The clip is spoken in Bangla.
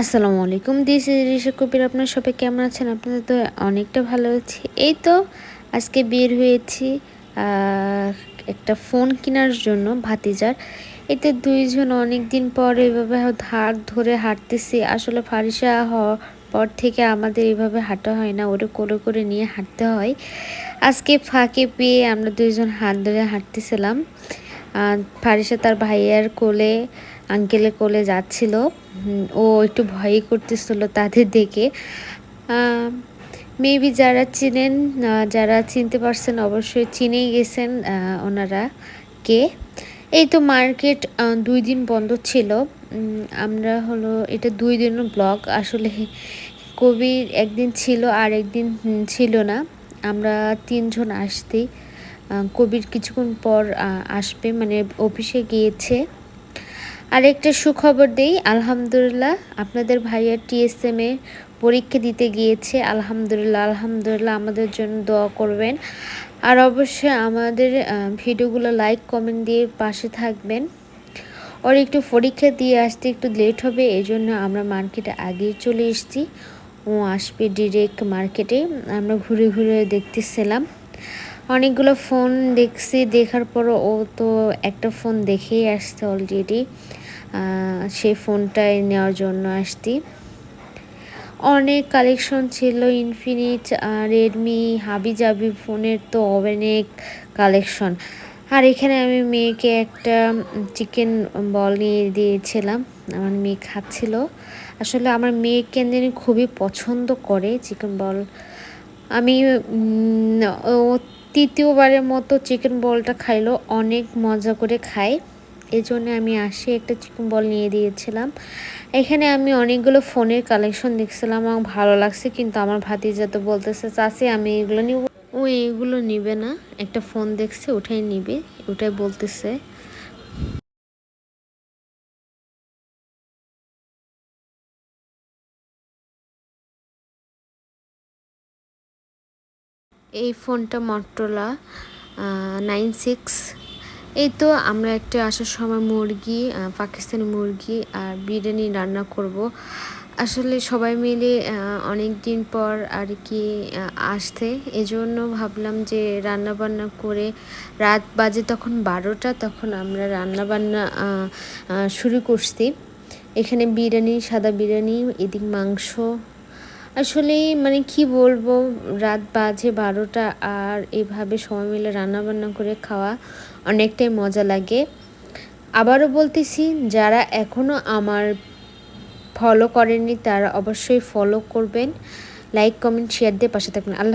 আসসালামু আলাইকুম, দিস ঋষি কবির আপনার সবাই কেমন আছেন? আপনাদের তো অনেকটা ভালো আছি। এই তো আজকে বের হয়েছি একটা ফোন কেনার জন্য ভাতিজার। এতে দুইজন অনেক দিন পর এভাবে হাত ধরে হাঁটতেছি। আসলে ফারিসা হওয়ার পর থেকে আমাদের এভাবে হাঁটা হয় না ওটা করে করে নিয়ে হাঁটতে হয়। আজকে ফাঁকে পেয়ে আমরা দুইজন হাত ধরে হাঁটতেছিলাম। ফারিসা তার ভাইয়ার কোলে আঙ্কেলের কোলে যাচ্ছিল। ও একটু ভয়ই করতেছিল তাদের দেখে। মেবি যারা চিনেন যারা চিনতে পারছেন অবশ্যই চিনেই গেছেন ওনারা কে। এই তো মার্কেট দুই দিন বন্ধ ছিল। আমরা হলো, এটা দুই দিনও ব্লগ। আসলে কবির একদিন ছিল, আর একদিন ছিল না। আমরা তিনজন আসতেই কবির কিছুক্ষণ পর আসবে মানে অফিসে গিয়েছে। আর একটা সুখবর দেই, আলহামদুলিল্লাহ আপনাদের ভাইয়ার টিএসএম এ পরীক্ষা দিতে গিয়েছে, আলহামদুলিল্লাহ আলহামদুলিল্লাহ আমাদের জন্য দোয়া করবেন। আর অবশ্যই আমাদের ভিডিওগুলো লাইক কমেন্ট দিয়ে পাশে থাকবেন। ওর একটু পরীক্ষা দিয়ে আসতে একটু লেট হবে এই জন্য আমরা মার্কেটে আগেই চলে এসেছি। ও আসবে ডিরেক্ট মার্কেটে আমরা ঘুরে ঘুরে দেখতেছিলাম। অনেকগুলো ফোন দেখছি, দেখার পর ও তো একটা ফোন দেখেই আসছে অলরেডি সেই ফোনটাই নেওয়ার জন্য আসতি অনেক কালেকশন ছিল ইনফিনিট রেডমি হাবি জাবি ফোনের তো অনেক কালেকশন আর এখানে আমি মেয়েকে একটা চিকেন বল নিয়ে দিয়েছিলাম, আমার মেয়ে খাচ্ছিল। আসলে আমার মেয়ে কেন খুবই পছন্দ করে চিকেন বল আমি তৃতীয়বারের মতো চিকেন বলটা খাইলো, অনেক মজা করে খায়। এই জন্য আমি আসি একটা চিকেন বল নিয়ে দিয়েছিলাম। এখানে আমি অনেকগুলো ফোনের কালেকশন দেখছিলাম, আমার ভালো লাগছে, কিন্তু আমার ভাতিজা তো বলতেছে চাষি আমি এগুলো নিব। ও, এগুলো নিবে না, একটা ফোন দেখছে, ওটাই নিবে, ওটাই বলতেছে। এই ফোনটা মট্রোলা নাইন সিক্স এই তো আমরা একটা আসার সময় মুরগি পাকিস্তানি মুরগি আর বিরিয়ানি রান্না করব। আসলে সবাই মিলে অনেক দিন পর আর কি আসতে। এজন্য ভাবলাম যে রান্না বান্না করে রাত বাজে তখন বারোটা, তখন আমরা রান্না বান্না শুরু করছি। এখানে বিরিয়ানি, সাদা বিরিয়ানি, এদিক মাংস আসলে মানে কি বলব, রাত বাজে বারোটা আর এভাবে সবাই মিলে রান্না বান্না করে খাওয়া অনেকটাই মজা লাগে। আবারও বলতেছি, যারা এখনও আমার ফলো করেননি তারা অবশ্যই ফলো করবেন। লাইক কমেন্ট শেয়ার দিয়ে পাশে থাকবেন। আল্লাহ